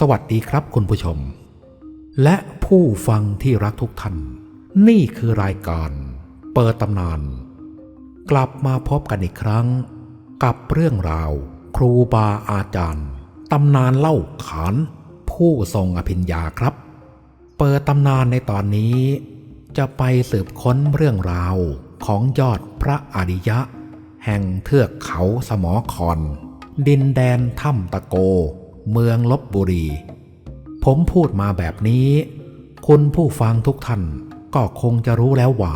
สวัสดีครับคุณผู้ชม และผู้ฟังที่รักทุกท่าน นี่คือรายการ เปิดตำนาน กลับมาพบกันอีกครั้ง กับเรื่องราว ครูบาอาจารย์ตำนานเล่าขาน ผู้ทรงอภิญญาครับ เปิดตำนานในตอนนี้ จะไปสืบค้นเรื่องราวของยอดพระอริยะ แห่งเทือกเขาสมอคอนดินแดนถ้ำตะโก เมืองลบบุรี ผมพูดมาแบบนี้ คุณผู้ฟังทุกท่านก็คงจะรู้แล้วว่า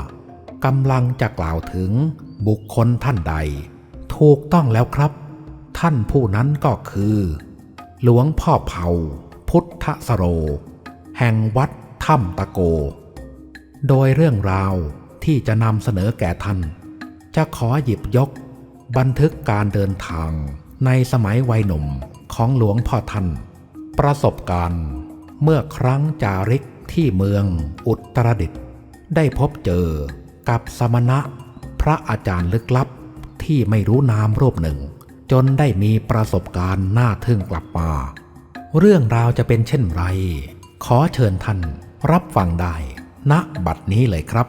กำลังจะกล่าวถึงบุคคลท่านใด ถูกต้องแล้วครับ ท่านผู้นั้นก็คือ หลวงพ่อเผาพุทธสโร แห่งวัดถ้ำตะโก โดยเรื่องราวที่จะนำเสนอแก่ท่าน จะขอหยิบยก บันทึกการเดินทางในสมัยวัยหนุ่ม ของหลวงพ่อท่านประสบการณ์เมื่อครั้งจาริกที่เมืองอุตรดิตถ์ได้พบเจอกับสมณะพระอาจารย์ลึกลับที่ไม่รู้นามรูปหนึ่ง จนได้มีประสบการณ์น่าทึ่งกลับมา เรื่องราวจะเป็นเช่นไร ขอเชิญท่านรับฟังได้ณบัดนี้เลยครับ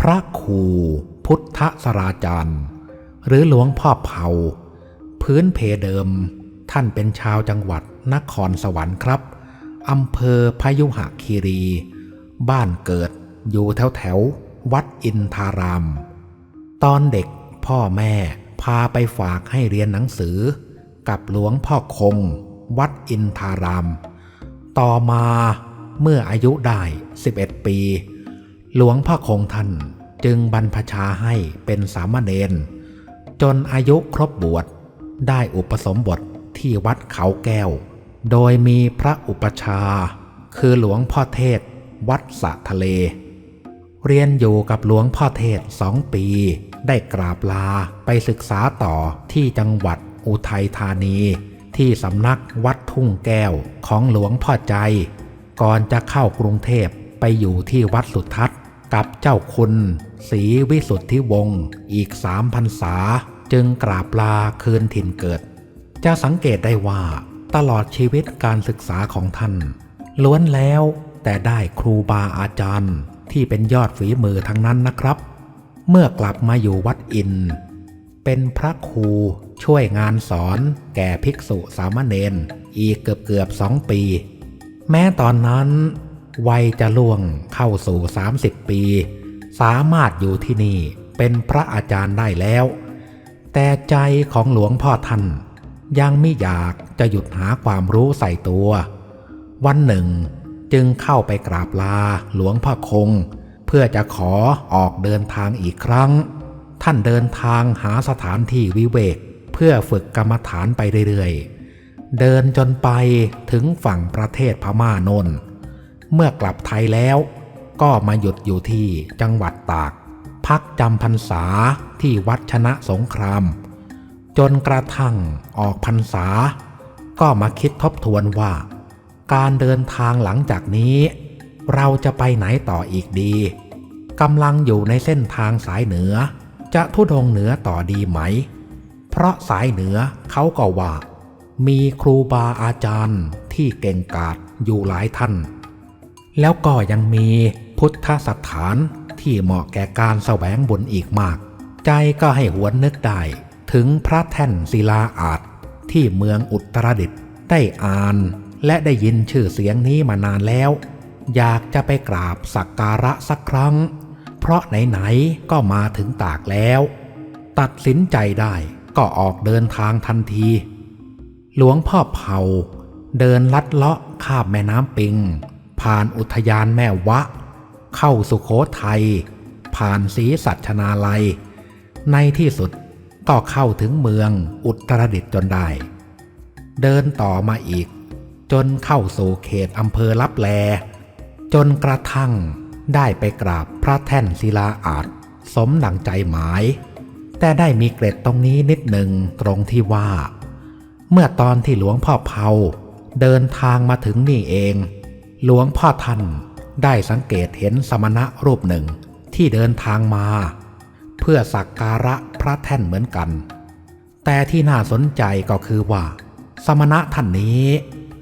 พระครูพุทธสราจารย์ หรือหลวงพ่อเผา พื้นเพเดิม ท่านเป็นชาวจังหวัดนครสวรรค์ครับอำเภอพยุหคีรี บ้านเกิดอยู่แถวแถววัดอินทาราม ตอนเด็กพ่อแม่พาไปฝากให้เรียนหนังสือ กับหลวงพ่อคง วัดอินทาราม ต่อมาเมื่ออายุได้ 11 ปี หลวงพ่อคงท่านจึงบรรพชาให้เป็นสามเณรจนอายุครบบวช ได้อุปสมบทที่วัดเขาแก้ว โดยมีพระอุปชา คือหลวงพ่อเทศ วัดสะทะเล เรียนอยู่กับหลวงพ่อเทศสองปี ได้กราบลาไปศึกษาต่อที่จังหวัดอุทัยธานี ที่สำนักวัดทุ่งแก้วของหลวงพ่อใจ ก่อนจะเข้ากรุงเทพไปอยู่ที่วัดสุทัศน์กับเจ้าคุณศรีวิสุทธิวงศ์อีกสามพรรษา จึงกราบลาคืนถิ่นเกิด จะสังเกตได้ว่าตลอดชีวิตการศึกษาของท่าน ล้วนแล้วแต่ได้ครูบาอาจารย์ที่เป็นยอดฝีมือทั้งนั้นนะครับ เมื่อกลับมาอยู่วัดอิน เป็นพระครูช่วยงานสอนแก่ภิกษุสามเณรอีกเกือบเกือบสองปี แม้ตอนนั้นวัยจะล่วงเข้าสู่ 30 ปี สามารถอยู่ที่นี่เป็นพระอาจารย์ได้แล้ว แต่ใจของหลวงพ่อท่านยังไม่อยากจะหยุดหาความรู้ใส่ตัว วันหนึ่งจึงเข้าไปกราบลาหลวงพ่อคง เพื่อจะขอออกเดินทางอีกครั้ง ท่านเดินทางหาสถานที่วิเวกเพื่อฝึกกรรมฐานไปเรื่อยๆ เดินจนไปถึงฝั่งประเทศพม่านน เมื่อกลับไทยแล้วก็มาหยุดอยู่ที่จังหวัดตาก พักจำพรรษาที่วัดชนะสงคราม จนกระทั่งออกพรรษา ก็มาคิดทบทวนว่า การเดินทางหลังจากนี้ เราจะไปไหนต่ออีกดีกำลังอยู่ในเส้นทางสายเหนือ จะทุดงเหนือต่อดีไหม เพราะสายเหนือเขาก็ว่า มีครูบาอาจารย์ที่เก่งกาจอยู่หลายท่าน แล้วก็ยังมีพุทธสถาน ที่เหมาะแก่การแสวงบุญอีกมาก ใจก็ให้หวนนึกได้ถึงพระแท่นศิลาอาจที่เมืองอุตรดิตถ์ได้อ่านและได้ยินชื่อเสียงนี้มานานแล้ว อยากจะไปกราบสักการะสักครั้ง เพราะไหนๆก็มาถึงตากแล้ว ตัดสินใจได้ก็ออกเดินทางทันที หลวงพ่อเผาเดินลัดเลาะข้ามแม่น้ำปิง ผ่านอุทยานแม่วะ เข้าสุโขทัย ผ่านศรีสัชนาลัย ในที่สุดก็เข้าถึงเมืองอุตรดิตถ์จนได้ เดินต่อมาอีก จนเข้าสู่เขตอำเภอลับแล จนกระทั่งได้ไปกราบพระแท่นศิลาอาจสมดังใจหมาย แต่ได้มีเกร็ดตรงนี้นิดหนึ่งตรงที่ว่า เมื่อตอนที่หลวงพ่อเผาเดินทางมาถึงนี่เอง หลวงพ่อท่าน ได้สังเกตเห็นสมณะรูปหนึ่งที่เดินทางมา เพื่อสักการะพระแท่นเหมือนกัน แต่ที่น่าสนใจก็คือว่า สมณะท่านนี้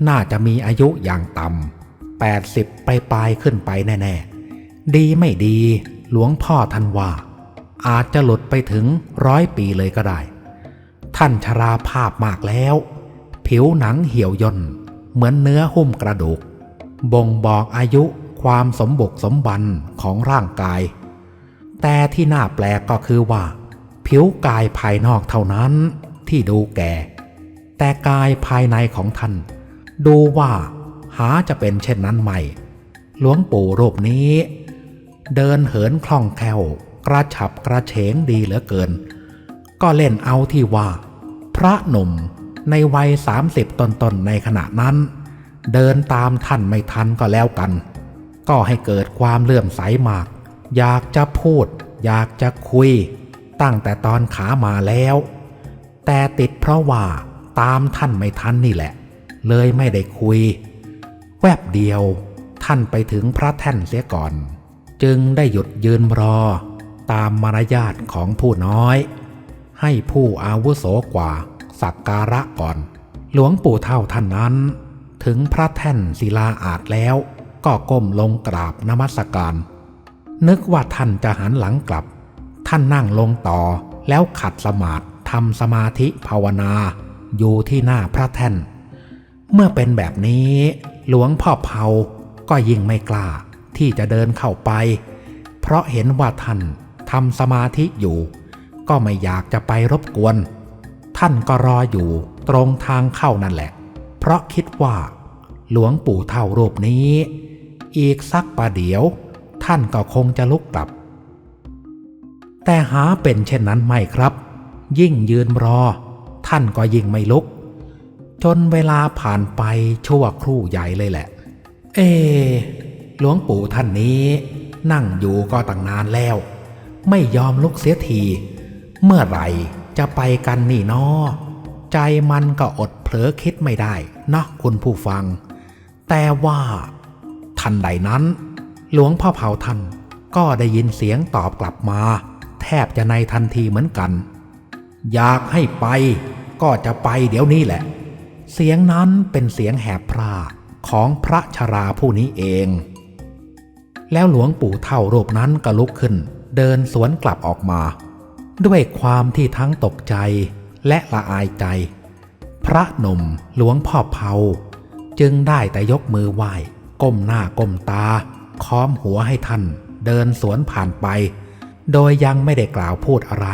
น่าจะมีอายุอย่างต่ำ80 ไปปลายๆขึ้นไปแน่ ๆ ดีไม่ดีหลวงพ่อท่านว่า อาจจะหลุดไปถึงร้อยปีเลยก็ได้ ท่านชราภาพมากแล้ว ผิวหนังเหี่ยวย่นเหมือนเนื้อหุ้มกระดูก บ่งบอกอายุ ความสมบุกสมบันของร่างกาย แต่ที่น่าแปลกก็คือว่า ผิวกายภายนอกเท่านั้นที่ดูแก่ แต่กายภายในของท่าน ดูว่าหาจะเป็นเช่นนั้นไหมหลวงปู่รูปนี้ เดินเหินคล่องแคล่วกระฉับกระเฉงดีเหลือเกิน ก็เล่นเอาที่ว่า พระหนุ่มในวัยสามสิบต้นๆในขณะนั้น เดินตามท่านไม่ทันก็แล้วกัน ก็ให้เกิดความเลื่อมใสมาก อยากจะพูด อยากจะคุย ตั้งแต่ตอนขามาแล้ว แต่ติดเพราะว่าตามท่านไม่ทันนี่แหละ เลยไม่ได้คุย แวบเดียวท่านไปถึงพระแท่นเสียก่อน จึงได้หยุดยืนรอ ตามมารยาทของผู้น้อย ให้ผู้อาวุโสกว่าสักการะก่อน หลวงปู่เท่าท่านนั้น ถึงพระแท่นศิลาอาจแล้ว ก็ก้มลงกราบนมัสการ นึกว่าท่านจะหันหลังกลับ ท่านนั่งลงต่อแล้วขัดสมาธิทำสมาธิภาวนา อยู่ที่หน้าพระแท่น เมื่อเป็นแบบนี้ หลวงพ่อเผาก็ยิ่งไม่กล้าที่จะเดินเข้าไป เพราะเห็นว่าท่านทำสมาธิอยู่ ก็ไม่อยากจะไปรบกวน ท่านก็รออยู่ตรงทางเข้านั่นแหละ เพราะคิดว่า หลวงปู่เท่ารูปนี้ อีกสักประเดี๋ยว ท่านก็คงจะลุกกลับ แต่หาเป็นเช่นนั้นไม่ครับ ยิ่งยืนรอ ท่านก็ยิ่งไม่ลุก จนเวลาผ่านไปชั่วครู่ใหญ่เลยแหละ เอ หลวงปู่ท่านนี้ นั่งอยู่ก็ตั้งนานแล้ว ไม่ยอมลุกเสียที เมื่อไหร่จะไปกันนี่นอใจมันก็อดเผลอคิดไม่ได้นะคุณผู้ฟัง แต่ว่า ทันใดนั้น หลวงพ่อเผาท่านก็ได้ยินเสียงตอบกลับมา แทบจะในทันทีเหมือนกัน อยากให้ไปก็จะไปเดี๋ยวนี้แหละ เสียงนั้นเป็นเสียงแหบพร่าของพระชราผู้นี้เอง แล้วหลวงปู่เท่ารูปนั้นก็ลุกขึ้น เดินสวนกลับออกมา ด้วยความที่ทั้งตกใจและละอายใจ พระหนุ่มหลวงพ่อเผาจึงได้แต่ยกมือไหว้ ก้มหน้าก้มตา ค้อมหัวให้ท่าน เดินสวนผ่านไป โดยยังไม่ได้กล่าวพูดอะไร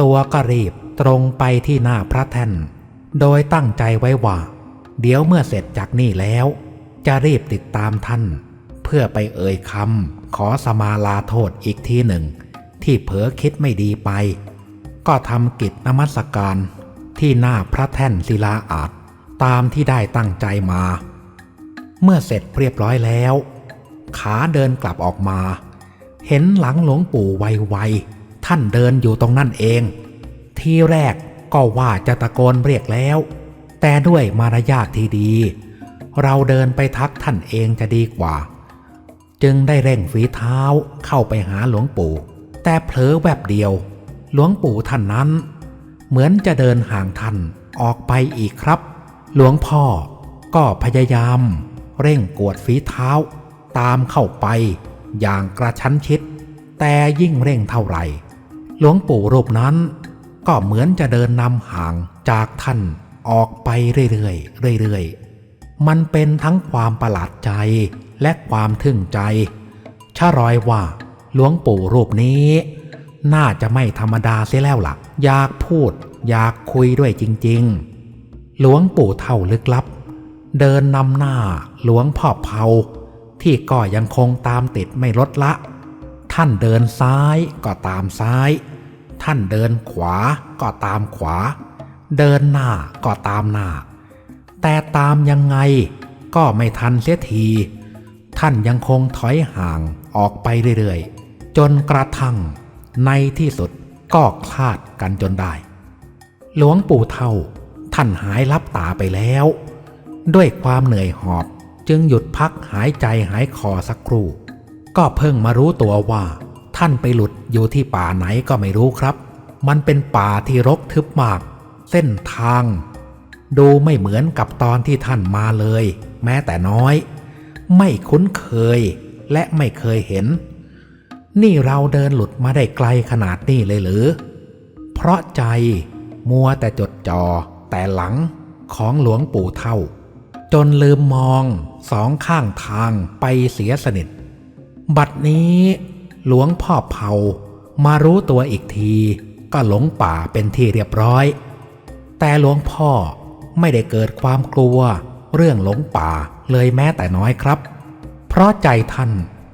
ตัวก็รีบตรงไปที่หน้าพระแท่น โดยตั้งใจไว้ว่า เดี๋ยวเมื่อเสร็จจากนี่แล้ว จะรีบติดตามท่าน เพื่อไปเอ่ยคำขอสมาลาโทษอีกทีหนึ่ง ที่เผลอคิดไม่ดีไป ก็ทำกิจนมัสการที่หน้าพระแท่นศิลาอาจตามที่ได้ตั้งใจมา เมื่อเสร็จเรียบร้อยแล้ว ขาเดินกลับออกมา เห็นหลังหลวงปู่ไวๆท่านเดินอยู่ตรงนั่นเอง ทีแรกก็ว่าจะตะโกนเรียกแล้ว แต่ด้วยมารยาทที่ดี เราเดินไปทักท่านเองจะดีกว่า จึงได้เร่งฝีเท้าเข้าไปหาหลวงปู่ แต่เผลอแวบเดียว หลวงปู่ท่านนั้น เหมือนจะเดินห่างท่านออกไปอีกครับ หลวงพ่อก็พยายาม เร่งกวดฝีเท้า ตามเข้าไปอย่างกระชั้นชิด แต่ยิ่งเร่งเท่าไหร่ หลวงปู่รูปนั้น ก็เหมือนจะเดินนำห่างจากท่านออกไปเรื่อยๆเรื่อยๆ มันเป็นทั้งความประหลาดใจและความทึ่งใจชะรอยว่าหลวงปู่รูปนี้ น่าจะไม่ธรรมดาเสียแล้วล่ะ อยากพูดอยากคุยด้วยจริง ๆ หลวงปู่เท่าลึกลับ เดินนำหน้าหลวงพ่อเผาที่ก็ยังคงตามติดไม่ลดละ ท่านเดินซ้ายก็ตามซ้าย ท่านเดินขวาก็ตามขวา เดินหน้าก็ตามหน้า แต่ตามยังไงก็ไม่ทันเสียที ท่านยังคงถอยห่างออกไปเรื่อยๆ จนกระทั่งในที่สุดก็คลาดกันจนได้ หลวงปู่เท่าท่านหายลับตาไปแล้ว ด้วยความเหนื่อยหอบจึงหยุดพักหายใจหายคอสักครู่ ก็เพิ่งมารู้ตัวว่า ท่านไปหลุดอยู่ที่ป่าไหนก็ไม่รู้ครับ มันเป็นป่าที่รกทึบมาก เส้นทาง ดูไม่เหมือนกับตอนที่ท่านมาเลย แม้แต่น้อย ไม่คุ้นเคยและไม่เคยเห็น นี่เราเดินหลุดมาได้ไกลขนาดนี้เลยหรือ เพราะใจมัวแต่จดจอ่อแต่หลังของหลวงปู่เท่า จนลืมมองสองข้างทางไปเสียสนิท บัดนี้หลวงพ่อเผามารู้ตัวอีกทีก็หลงป่าเป็นที่เรียบร้อย แต่หลวงพ่อไม่ได้เกิดความกลัวเรื่องหลงป่าเลยแม้แต่น้อยครับ เพราะใจท่าน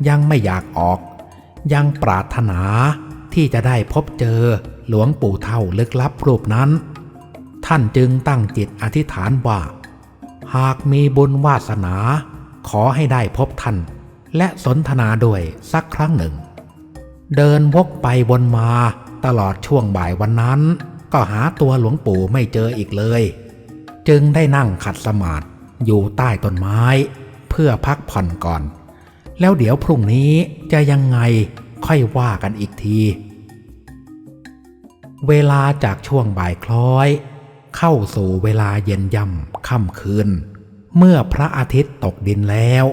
ยังไม่อยากออก ยังปรารถนาที่จะได้พบเจอหลวงปู่เท่าลึกลับรูปนั้น ท่านจึงตั้งจิตอธิษฐานว่า หากมีบุญวาสนา ขอให้ได้พบท่าน และสนทนาด้วยสักครั้งหนึ่ง เดินวกไปวนมาตลอดช่วงบ่ายวันนั้น ก็หาตัวหลวงปู่ไม่เจออีกเลย จึงได้นั่งขัดสมาธิอยู่ใต้ต้นไม้ เพื่อพักผ่อนก่อน แล้วเดี๋ยวพรุ่งนี้จะยังไงค่อยว่ากันอีกที เวลาจากช่วงบ่ายคล้อย เข้าสู่เวลาเย็นย่ำค่ำคืน เมื่อพระอาทิตย์ตกดินแล้ว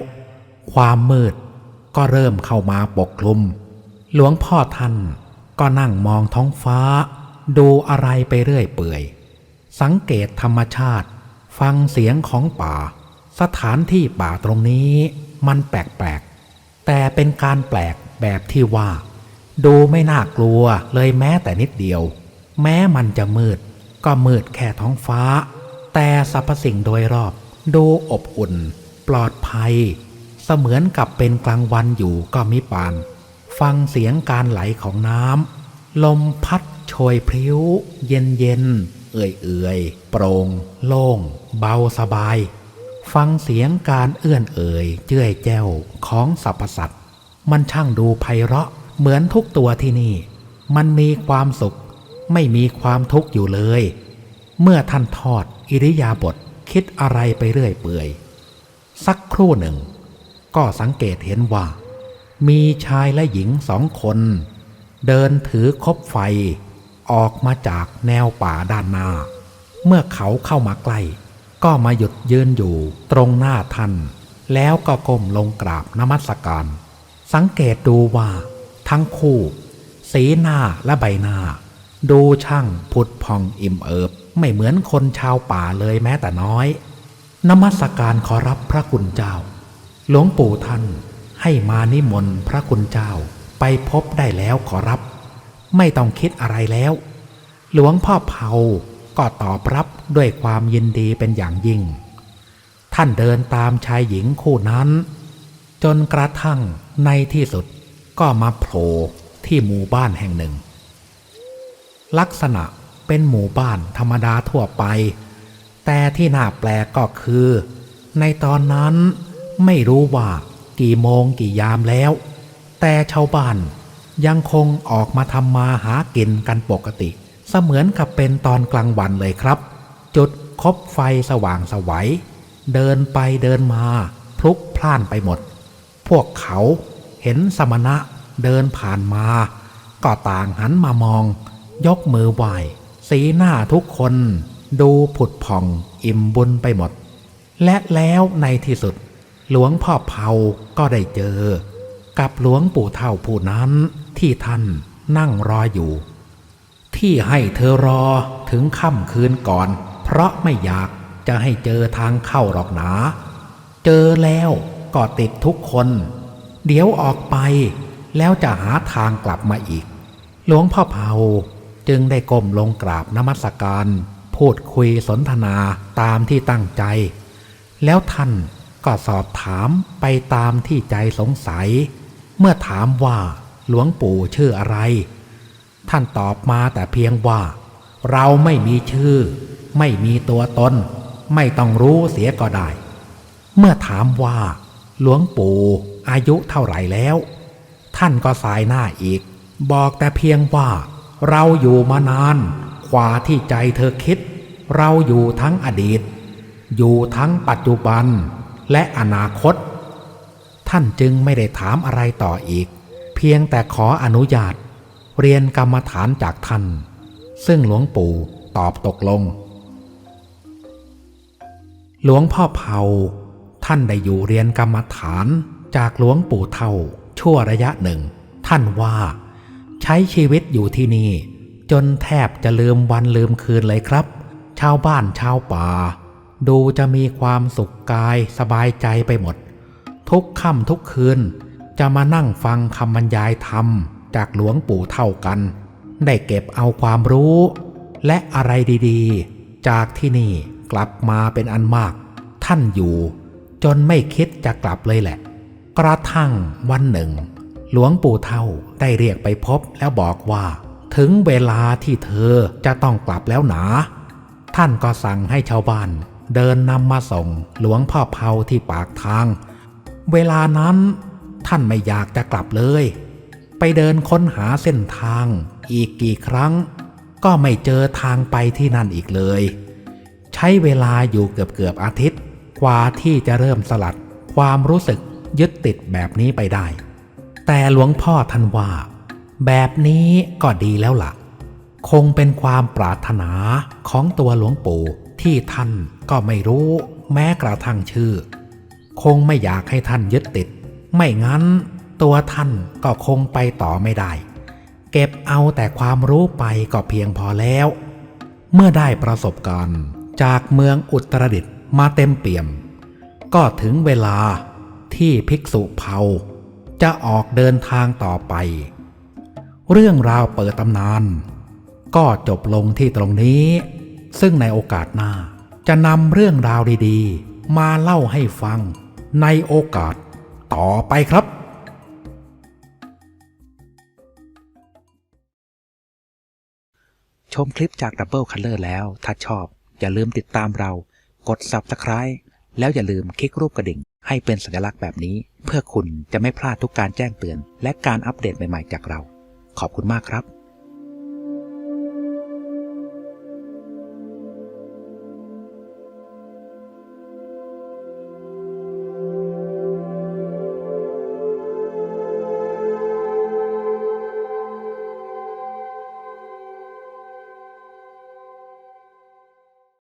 ความมืดก็เริ่มเข้ามาปกคลุม หลวงพ่อท่านก็นั่งมองท้องฟ้า ดูอะไรไปเรื่อยเปื่อย สังเกตธรรมชาติ ฟังเสียงของป่า สถานที่ป่าตรงนี้มันแปลกๆ แต่เป็นการแปลกแบบที่ว่า ดูไม่น่ากลัวเลยแม้แต่นิดเดียว แม้มันจะมืด ก็มืดแค่ท้องฟ้า แต่สรรพสิ่งโดยรอบ ดูอบอุ่น ปลอดภัย เสมือนกับเป็นกลางวันอยู่ก็มิปาน ฟังเสียงการไหลของน้ำลมพัดโชยพริ้ว เย็นเย็นเอื่อยเอื่อยโปร่งโล่ง เบาสบาย ฟังเสียงการเอื้อนเอ่ยเจ้ยแจ้วของสรรพสัตว์มันช่างดูไพเราะเหมือนทุกตัวที่นี่ มันมีความสุข ไม่มีความทุกข์อยู่เลย เมื่อท่านทอดอิริยาบถคิดอะไรไปเรื่อยเปื่อยสักครู่หนึ่ง ก็สังเกตเห็นว่า มีชายและหญิงสองคน เดินถือคบไฟ ออกมาจากแนวป่าด้านหน้า เมื่อเขาเข้ามาใกล้ ก็มาหยุดยืนอยู่ตรงหน้าท่าน แล้วก็ก้มลงกราบนมัสการ สังเกตดูว่า ทั้งคู่ สีหน้าและใบหน้า ดูช่างผุดพองอิ่มเอิบ ไม่เหมือนคนชาวป่าเลยแม้แต่น้อย นมัสการขอรับพระคุณเจ้า หลวงปู่ท่านให้มานิมนต์พระคุณเจ้า ไปพบได้แล้วขอรับ ไม่ต้องคิดอะไรแล้ว หลวงพ่อเผาก็ตอบรับด้วยความยินดีเป็นอย่างยิ่ง ท่านเดินตามชายหญิงคู่นั้น จนกระทั่งในที่สุดก็มาโผล่ที่หมู่บ้านแห่งหนึ่ง ลักษณะเป็นหมู่บ้านธรรมดาทั่วไป แต่ที่น่าแปลกก็คือ ในตอนนั้นไม่รู้ว่ากี่โมงกี่ยามแล้ว แต่ชาวบ้านยังคงออกมาทำมาหากินกันปกติ เสมือนกับเป็นตอนกลางวันเลยครับ จุดคบไฟสว่างสวัยเดินไปเดินมาพลุกพล่านไปหมด พวกเขาเห็นสมณะเดินผ่านมา ก็ต่างหันมามอง ยกมือไหวสีหน้าทุกคนดูผุดผ่องอิ่มบุญไปหมด และแล้วในที่สุด หลวงพ่อเผาก็ได้เจอ กับหลวงปู่เท่าผู้นั้นที่ท่านนั่งรออยู่ ที่ให้เธอรอถึงค่ำคืนก่อน เพราะไม่อยากจะให้เจอทางเข้าหรอกหนา เจอแล้วก็ติดทุกคน เดี๋ยวออกไปแล้วจะหาทางกลับมาอีก หลวงพ่อเผา จึงได้ก้มลงกราบนมัสการ พูดคุยสนทนาตามที่ตั้งใจ แล้วท่านก็สอบถามไปตามที่ใจสงสัย เมื่อถามว่าหลวงปู่ชื่ออะไร ท่านตอบมาแต่เพียงว่า เราไม่มีชื่อ ไม่มีตัวตน ไม่ต้องรู้เสียก็ได้ เมื่อถามว่า หลวงปู่อายุเท่าไหร่แล้ว ท่านก็สายหน้าอีก บอกแต่เพียงว่า เราอยู่มานานกว่าที่ใจเธอคิด เราอยู่ทั้งอดีต อยู่ทั้งปัจจุบันและอนาคต ท่านจึงไม่ได้ถามอะไรต่ออีก เพียงแต่ขออนุญาต เรียนกรรมฐานจากท่าน ซึ่งหลวงปู่ตอบตกลง หลวงพ่อเผาท่านได้อยู่เรียนกรรมฐานจากหลวงปู่เท่าชั่วระยะหนึ่ง ท่านว่า ใช้ชีวิตอยู่ที่นี่ จนแทบจะลืมวันลืมคืนเลยครับ ชาวบ้านชาวป่า ดูจะมีความสุขกายสบายใจไปหมด ทุกค่ำทุกคืน จะมานั่งฟังคำบรรยายธรรม จากหลวงปู่เท่ากัน ได้เก็บเอาความรู้ และอะไรดีๆ จากที่นี่กลับมาเป็นอันมาก ท่านอยู่ จนไม่คิดจะกลับเลยแหละ กระทั่งวันหนึ่ง หลวงปู่เท่าได้เรียกไปพบแล้วบอกว่า ถึงเวลาที่เธอจะต้องกลับแล้วหนา ท่านก็สั่งให้ชาวบ้านเดินนำมาส่งหลวงพ่อเผาที่ปากทาง เวลานั้นท่านไม่อยากจะกลับเลย ไปเดินค้นหาเส้นทางอีกกี่ครั้ง ก็ไม่เจอทางไปที่นั่นอีกเลย ใช้เวลาอยู่เกือบเกือบอาทิตย์กว่าที่จะเริ่มสลัดความรู้สึกยึดติดแบบนี้ไปได้ แต่หลวงพ่อท่านว่า แบบนี้ก็ดีแล้วล่ะ คงเป็นความปรารถนาของตัวหลวงปู่ที่ท่านก็ไม่รู้แม้กระทั่งชื่อ คงไม่อยากให้ท่านยึดติด ไม่งั้นตัวท่านก็คงไปต่อไม่ได้ เก็บเอาแต่ความรู้ไปก็เพียงพอแล้ว เมื่อได้ประสบการณ์จากเมืองอุตรดิตมาเต็มเปี่ยม ก็ถึงเวลาที่ภิกษุเผา จะออกเดินทางต่อไป เรื่องราวเปิดตำนาน ก็จบลงที่ตรงนี้ ซึ่งในโอกาสหน้า จะนำเรื่องราวดีๆ มาเล่าให้ฟังในโอกาสต่อไปครับชมคลิปจาก Double Color แล้ว ถ้าชอบ อย่าลืมติดตามเรา กด Subscribe แล้วอย่าลืมคลิกรูปกระดิ่ง ให้เป็นสัญลักษณ์แบบนี้ เพื่อคุณจะไม่พลาดทุกการแจ้งเตือน และการอัปเดตใหม่ๆจากเรา ขอบคุณมากครับ